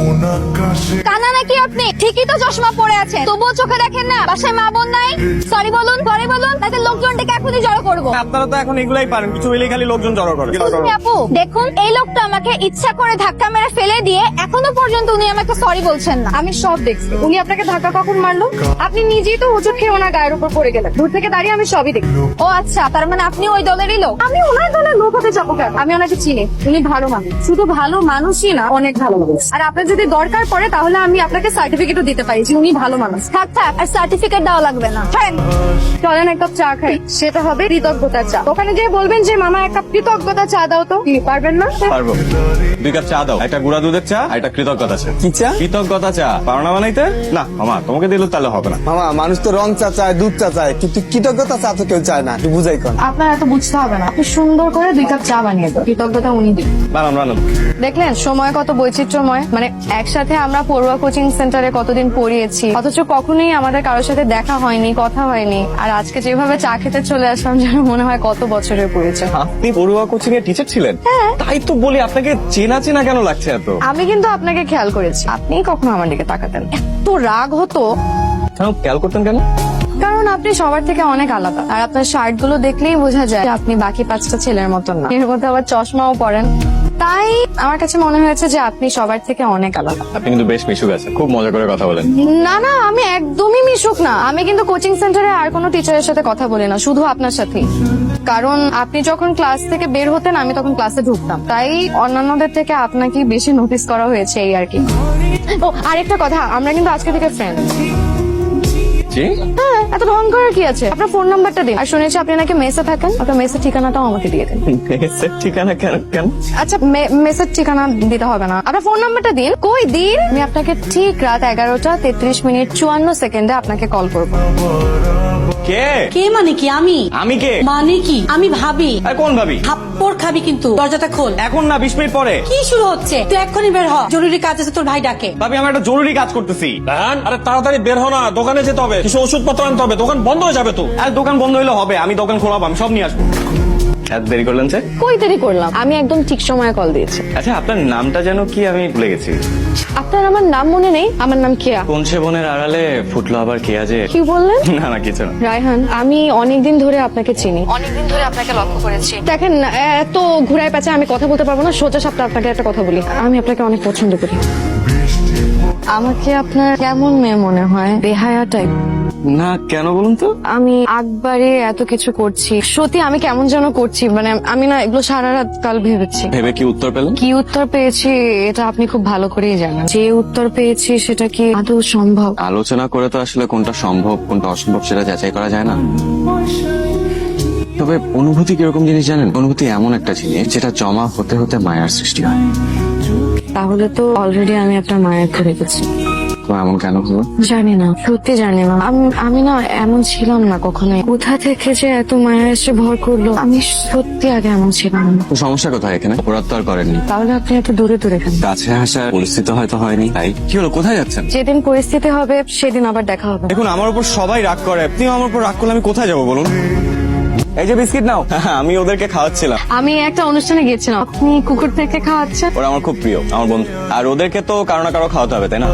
কানা নাকি আপনি? ঠিকই তো চশমা পরে আছেন তবুও চোখে দেখেন না? বাসায় মা বোন নাই? সরি বলুন সরি বলুন তাদের লোকজন লোকজনটাকে এখনই জড়ো করব? আপনারা তো এখন এগুলাই পারেন কিছু হইলে খালি লোকজন জড়ো করে। আপু দেখুন এই লোকটা আমাকে ইচ্ছা করে ধাক্কা মেরে ফেলে দিয়ে এখনও পর্যন্ত উনি আমাকে সরি বলছেন না। আমি সব দেখছি। উনি আপনাকে ধাক্কা কখন মারলো? আপনি নিজেই তো হোঁচট খেয়ে ওনার গায়ের উপর পড়ে গেলেন। দূর থেকে দাঁড়িয়ে আমি সবই দেখি ও আচ্ছা তার মানে আপনি ওই দলেরই লোক? আমি ওনার দলের লোক হতে যাব কেন? আমি ওনাকে চিনি উনি ভালো মানুষ। শুধু ভালো মানুষই না অনেক ভালো মানুষ। আর আপনার যদি দরকার পড়ে তাহলে আমি আপনাকে সার্টিফিকেটও দিতে পারি যে উনি ভালো মানুষ। থাক থাক আর সার্টিফিকেট দেওয়া লাগবে না। চলেন এক কাপ চা খাই। সেটা হবে কৃতজ্ঞতার চা ওখানে যেয়ে বলবেন যে মামা এক কাপ কৃতজ্ঞতা চা দাও তো। কি পারবেন না? পারব। দুই কাপ চা দাও। একটা গুড়া দুধের চা আর একটা কৃতজ্ঞতা চা। কি চা? কৃতজ্ঞতা চা। পারো না বানাইতে? না মামা তোমাকে দিলে তাহলে হবে না। মামা মানুষ তো রং চা চায় দুধ চা চায় কিন্তু কৃতজ্ঞতা চা তো কেউ চায় না। একটু বুঝাই কোন আপনার এত বুঝতে হবে না। আপনি সুন্দর করে দুই কাপ চা বানিয়ে দেন। কৃতজ্ঞতা উনি দিন। বানাম বানাম দেখলেন সময় কত বৈচিত্র্যময়। মানে একসাথে আমরা পড়ুয়া কোচিং সেন্টারে কতদিন পড়িয়েছি। অথচ কখনোই আমাদের কারোর সাথে দেখা হয়নি কথা হয়নি। আর আজকে যেভাবে চা খেতে চলে আসলাম মনে হয় কত বছরের আপনি পড়ুয়া কোচিং এর টিচার ছিলেন? তাই তো বলি আপনাকে চেনা চেনা কেন লাগছে এত? আমি কিন্তু আপনাকে খেয়াল করেছি। আপনি কখনো আমার দিকে তাকাতেন এত রাগ হতো। কেন খেয়াল করতেন কেন? কারণ আপনি সবার থেকে অনেক আলাদা। আর আপনার শার্টগুলো দেখলেই বোঝা যায় যে আপনি বাকি পাঁচটা ছেলের মতন না। এর মধ্যে আবার চশমাও পরেন। তাই আমার কাছে মনে হয়েছে যে আপনি সবার থেকে অনেক আলাদা। আপনি কিন্তু বেশ মিশুক আছেন খুব মজা করে কথা বলেন। না না আমি একদমই মিশুক না। আমি কিন্তু কোচিং সেন্টারে আর কোনো টিচারের সাথে কথা বলি না শুধু আপনার সাথেই। কারণ আপনি যখন ক্লাস থেকে বের হতেন আমি তখন ক্লাসে ঢুকতাম। তাই অন্যান্যদের থেকে আপনাকে বেশি নোটিস করা হয়েছে এই আর কি। ও আরেকটা কথা আমরা কিন্তু আজকে থেকে ফ্রেন্ড জি? হ্যাঁ এত ঢং করার কি আছে? আপনার ফোন নাম্বারটা দিন। আর শুনেছি আপনি নাকি মেসে থাকেন। আপনার মেসের ঠিকানাটাও আমাকে দিয়ে দিন। মেসের ঠিকানা কেন কেন? আচ্ছা মেসের ঠিকানা দিতে হবে না। আপনার ফোন নাম্বারটা দিন। কই দিন? আমি আপনাকে ঠিক রাত এগারোটা তেত্রিশ মিনিট চুয়ান্ন সেকেন্ডে আপনাকে কল করব। কে? কে মানে কি? আমি? আমি কে? মানে কি? আমি ভাবি। আর কোন ভাবি? থাপ্পড় খাবি কিন্তু দরজাটা খোল। এখন না বিশ মিনিট পরে। কি শুরু হচ্ছে? তুই এক্ষুনি বের হ জরুরি কাজ আছে তোর ভাই ডাকে। ভাবি আমি একটা জরুরি কাজ করতেছি। আরে তাড়াতাড়ি বের হ না দোকানে যেতে হবে। কিছু ওষুধপত্র আনতে হবে দোকান বন্ধ হয়ে যাবে তো। আর দোকান বন্ধ হইলে হবে আমি দোকান খোলাবো আমি সব নিয়ে আসব। এত দেরি করলেন যে কই দেরি করলাম? আমি একদম ঠিক সময়ে কল দিয়েছি। আচ্ছা আপনার নামটা যেন কি আমি ভুলে গেছি। আপনার আমার নাম মনে নেই? আমার নাম কেয়া? কোন সে বনের আড়ালে ফুটলো আবার কে আজে কি বললেন? না না কিছু না। রায়হান আমি অনেকদিন ধরে আপনাকে চিনি। অনেকদিন ধরে আপনাকে লক্ষ্য করেছি। দেখেন এত ঘুরায় পেঁচে আমি কথা বলতে পারব না সোজা সাপটা আপনাকে একটা কথা বলি। আমি আপনাকে অনেক পছন্দ করি। আমাকে আপনার কেমন মেয়ে মনে হয়? বেহায়া টাইপ না কেন বলুন তো? আমি আকবারে এত কিছু করছি। সত্যি আমি কেমন যেন করছি মানে আমি না এগুলো সারা রাত কাল ভেবেছি। ভেবে কি উত্তর পেলেন? কি উত্তর পেয়েছি এটা আপনি খুব ভালো করেই জানেন। যে উত্তর পেয়েছি সেটা কি আদৌ সম্ভব? আলোচনা করে তো আসলে কোনটা সম্ভব কোনটা অসম্ভব সেটা যাচাই করা যায় না। তবে অনুভূতি কীরকম জিনিস জানেন? অনুভূতি এমন একটা জিনিস যেটা জমা হতে হতে মায়ার সৃষ্টি হয়। তাহলে তো অলরেডি আমি আপনার মায়ের ধরে গেছি তো এমন কেন হলো? জানি না সত্যি জানি না। আমি আমি না এমন ছিলাম না কখনোই। কোথা থেকে যে এত মায়া এসে ভর করল আমি সত্যি আগে এমন ছিলাম না। তো সমস্যা কোথায় এখানে? অপরাধ তো আর করেননি। তাহলে আপনি এত দূরে দূরে কেন কাছে আসার পরিস্থিতি হয়তো হয়নি তাই? কি হলো কোথায় যাচ্ছেন? যেদিন পরিস্থিতি হবে সেদিন আবার দেখা হবে। দেখুন আমার উপর সবাই রাগ করে। আপনিও আমার উপর রাগ করলে আমি কোথায় যাব বলুন? এই যে বিস্কিট নাও। আমি ওদেরকে খাওয়াচ্ছিলাম। আমি একটা অনুষ্ঠানে গিয়েছিলাম। আপনি কুকুর থেকে খাওয়াচ্ছেন? ওরা আমার খুব প্রিয় আমার বন্ধু। আর ওদেরকে তো কারও না কারও খাওয়াতে হবে তাই না?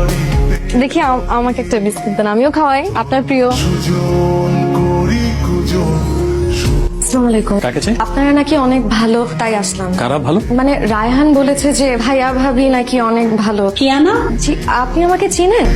দেখি আম- আমাকে একটা বিস্কুট দেন আমিও খাওয়াই আপনার প্রিয়। আসসালামু আলাইকুম। আপনারা নাকি অনেক ভালো তাই আসলাম। কারা ভালো? মানে রায়হান বলেছে যে ভাইয়া ভাবি নাকি অনেক ভালো। কিয়ানা? জি আপনি আমাকে চিনেন?